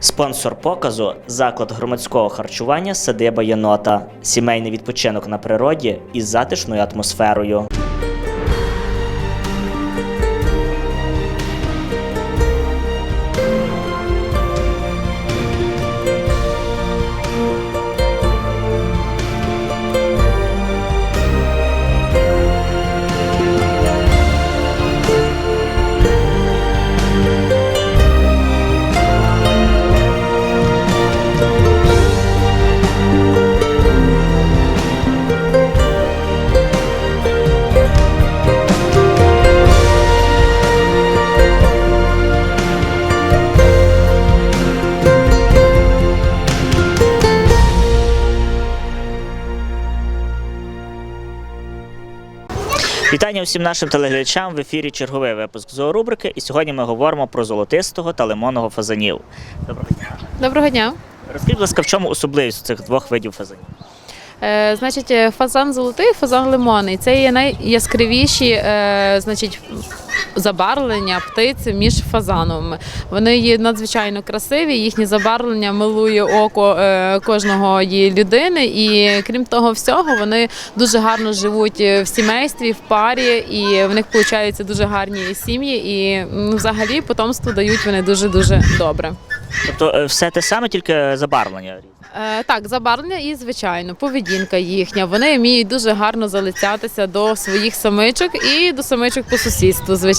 Спонсор показу заклад громадського харчування Садиба Єнота. Сімейний відпочинок на природі із затишною атмосферою. Вітання всім нашим телеглядачам в ефірі черговий випуск зоорубрики. І сьогодні ми говоримо про золотистого та лимонного фазанів. Доброго дня. Доброго дня. Розкажіть, будь ласка, в чому особливість цих двох видів фазанів? Е, значить, е, фазан золотий, фазан лимонний. Це є найяскравіші е, значить, забарвлення птиць між фазановими. Вони є надзвичайно красиві, їхнє забарвлення милує око е, кожної людини. І крім того всього, вони дуже гарно живуть е, в сімействі, в парі, і в них виходять дуже гарні сім'ї. І ну, взагалі потомство дають вони дуже дуже добре. Тобто е, все те саме, тільки забарвлення. Так, забарвлення і звичайно, поведінка їхня. Вони вміють дуже гарно залицятися до своїх самичок і до самичок по сусідству. Звичайно,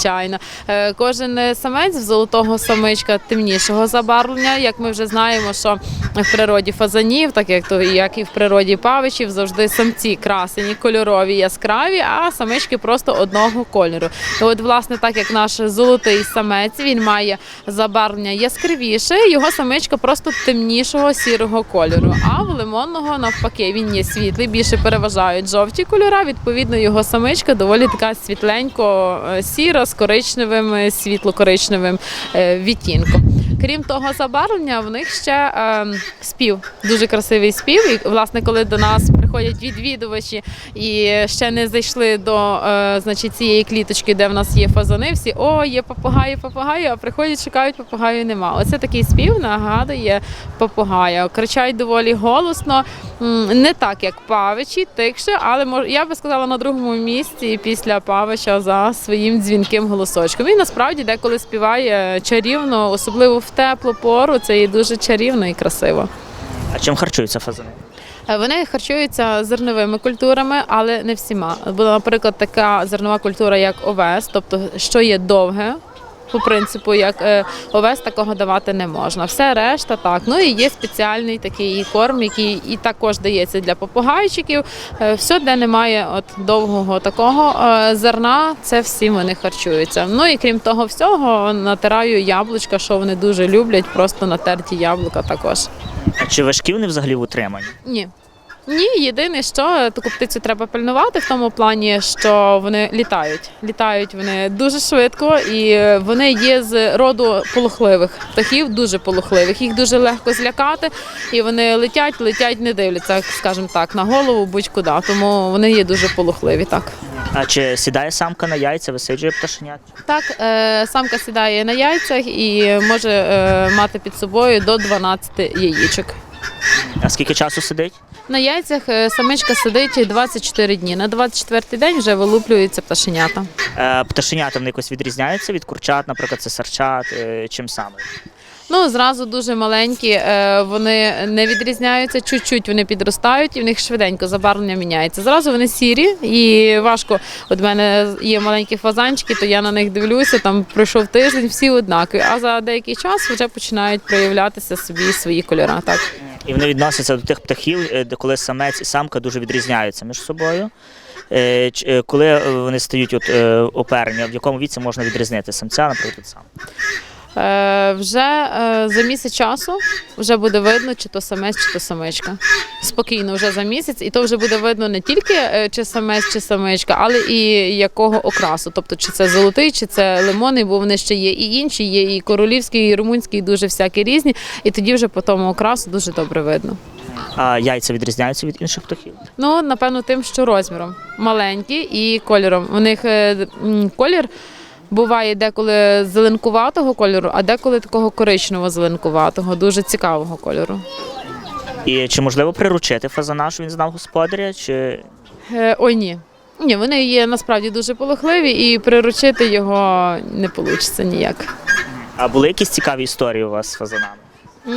е, кожен е, самець в золотого самичка темнішого забарвлення. Як ми вже знаємо, що в природі фазанів, так як то як і в природі павичів, завжди самці красені, кольорові, яскраві, а самички просто одного кольору. І от, власне, так як наш золотий самець, він має забарвлення яскравіше, його самичка просто темнішого сірого кольору. А в лимонного навпаки він є світлий, більше переважають жовті кольори. Відповідно, його самичка доволі така світленько е, сіра з коричневим, е, світло-коричневим е, відтінком. Крім того, забарвлення в них ще е, спів, дуже красивий спів. І власне, коли до нас приходять відвідувачі і ще не зайшли до е, значить, цієї кліточки, де в нас є фазани, всі о, є попугаї, попугаї, а приходять, шукають попугаю, нема. Оце такий спів нагадує попугая. Кричать доволі голосно, не так як павичі, тихше, але я би сказала на другому місці після павича за своїм дзвінким голосочком. Він насправді деколи співає чарівно, особливо в теплу пору. Це є дуже чарівно і красиво. А чим харчуються фазани? Е, Вони харчуються зерновими культурами, але не всіма. Була, наприклад, така зернова культура, як овес, тобто що є довге. По принципу, як е, овес такого давати не можна. Все решта так. Ну і є спеціальний такий корм, який і також дається для попугайчиків. Е, все, де немає от довгого такого е, зерна, це всі вони харчуються. Ну і крім того всього, натираю яблучка, що вони дуже люблять, просто натерті яблука також. А чи важкі вони взагалі в утриманні? Ні. Ні, єдине, що таку птицю треба пильнувати в тому плані, що вони літають. Літають вони дуже швидко, і вони є з роду полохливих птахів, дуже полохливих. Їх дуже легко злякати, і вони летять, летять, не дивляться, скажімо так, на голову будь-куди. Тому вони є дуже полохливі. Так, А чи сідає самка на яйця, висиджує пташенят? так е, самка сідає на яйцях і може е, мати під собою до 12 яєчок. А скільки часу сидить? На яйцях е, самичка сидить 24 дні. На 24 день вже вилуплюються пташенята. Е, пташенята вони якось відрізняються від курчат, наприклад, це сарчат, е, чим саме? Ну зразу дуже маленькі, е, вони не відрізняються, чуть-чуть вони підростають і в них швиденько забарвлення міняється. Зразу вони сірі і важко. От мене є маленькі фазанчики, то я на них дивлюся. Там пройшов тиждень, всі однакові. А за деякий час вже починають проявлятися собі свої кольори. Так. І вони відносяться до тих птахів, е, де коли самець і самка дуже відрізняються між собою. Е, Коли вони стають от, оперені, в якому віці можна відрізнити самця, наприклад, сам. Е, вже е, за місяць часу вже буде видно, чи то самець, чи то самичка. Спокійно, вже за місяць, і то вже буде видно не тільки е, чи самець, чи самичка, але і якого окрасу. Тобто, чи це золотий, чи це лимонний, бо вони ще є і інші, є і королівський, і румунський, і дуже всякі різні. І тоді вже по тому окрасу дуже добре видно. А яйця відрізняються від інших птахів. Ну, напевно, тим, що розміром маленькі і кольором. У них колір Буває деколи зеленкуватого кольору, а деколи такого коричневого зеленкуватого, дуже цікавого кольору. І чи можливо приручити фазана, що він знав господаря? Чи Е, ой, ні. Ні, вони є насправді дуже полохливі, і приручити його не вийде ніяк. а були якісь цікаві історії у вас з фазанами?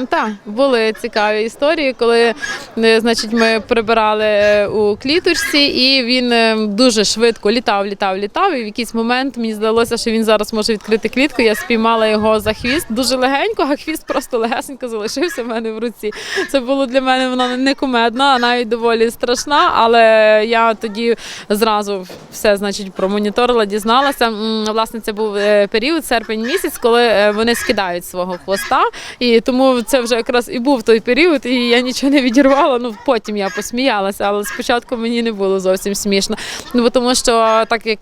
Так, були цікаві історії, коли е, значить, ми прибирали е, у кліточці, і він е, дуже швидко літав, літав, літав. І в якийсь момент мені здалося, що він зараз може відкрити клітку. Я спіймала його за хвіст дуже легенько, а хвіст просто легесенько залишився в мене в руці. Це було для мене вона не кумедна, а навіть доволі страшна. Але я тоді зразу все значить промоніторила, дізналася. Власне, це був період, серпень місяць, коли вони скидають свого хвоста. І тому це вже якраз і був той період, і я нічого не відірвала. Ну потім я посміялася, але спочатку мені не було зовсім смішно. Ну тому, що так як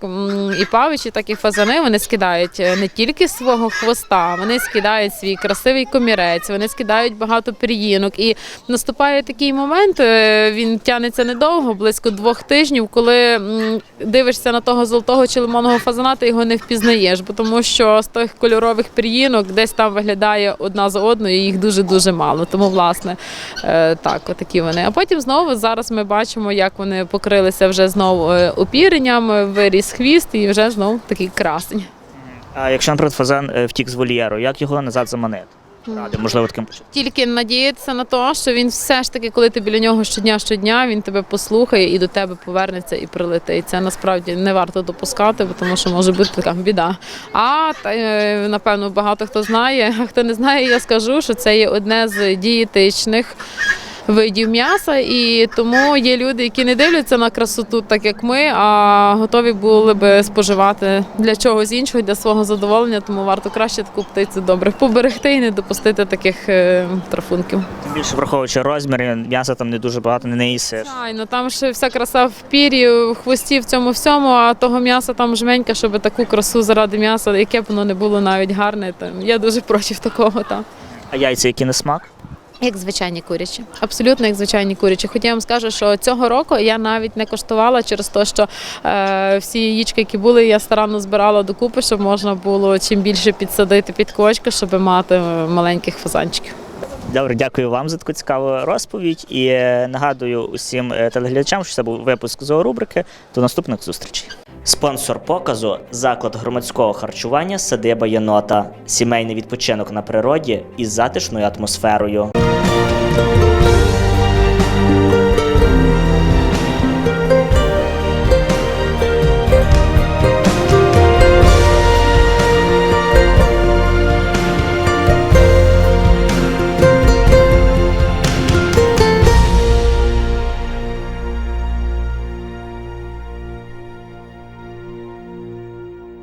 і павичі, так і фазани вони скидають е, не тільки свого хвоста, вони скидають свій красивий комірець, вони скидають багато пір'їнок. І наступає такий момент, е, він тягнеться недовго, близько двох тижнів, коли дивишся на того золотого чи лимонного фазана, ти його не впізнаєш, бо тому що з тих кольорових пір'їнок десь там виглядає одна за одною, і їх дуже дуже мало. Тому, власне, е, так, отакі вони. А потім знову зараз ми бачимо, як вони покрилися вже знову е, опіренням, е, виріс хвіст, і вже знову такий красень. А якщо, наприклад, фазан втік з вольєру, як його назад заманити? Ради, можливо, таким. Тільки надіятися на те, що він все ж таки, коли ти біля нього щодня, щодня, він тебе послухає і до тебе повернеться і прилетить. Це насправді не варто допускати, бо тому що може бути така біда. А та, е, напевно багато хто знає. А хто не знає, я скажу, що це є одне з дієтичних. Видів м'яса, і тому є люди, які не дивляться на красоту, так як ми, а готові були би споживати для чогось іншого, для свого задоволення. Тому варто краще таку птицю добре поберегти і не допустити таких е, трафунків. Тим більше враховуючи розміри, м'яса там не дуже багато, не наїсиш. Звичайно, там ще вся краса в пір'ї, в хвості, в цьому всьому, а того м'яса там жменька, щоб таку красу заради м'яса, яке б воно не було навіть гарне. Там я дуже проти такого. Там. А яйця, які на смак? Як звичайні курячі, абсолютно як звичайні курячі. Хоча я вам скажу, що цього року я навіть не коштувала через те, що е, всі яєчки, які були, я старанно збирала докупи, щоб можна було чим більше підсадити під кочку, щоб мати е, маленьких фазанчиків. Добре, дякую вам за таку цікаву розповідь. І е, нагадую усім е, телеглядачам, що це був випуск зоорубрики. До наступних зустрічей. Спонсор показу заклад громадського харчування Садиба Єнота. Сімейний відпочинок на природі із затишною атмосферою.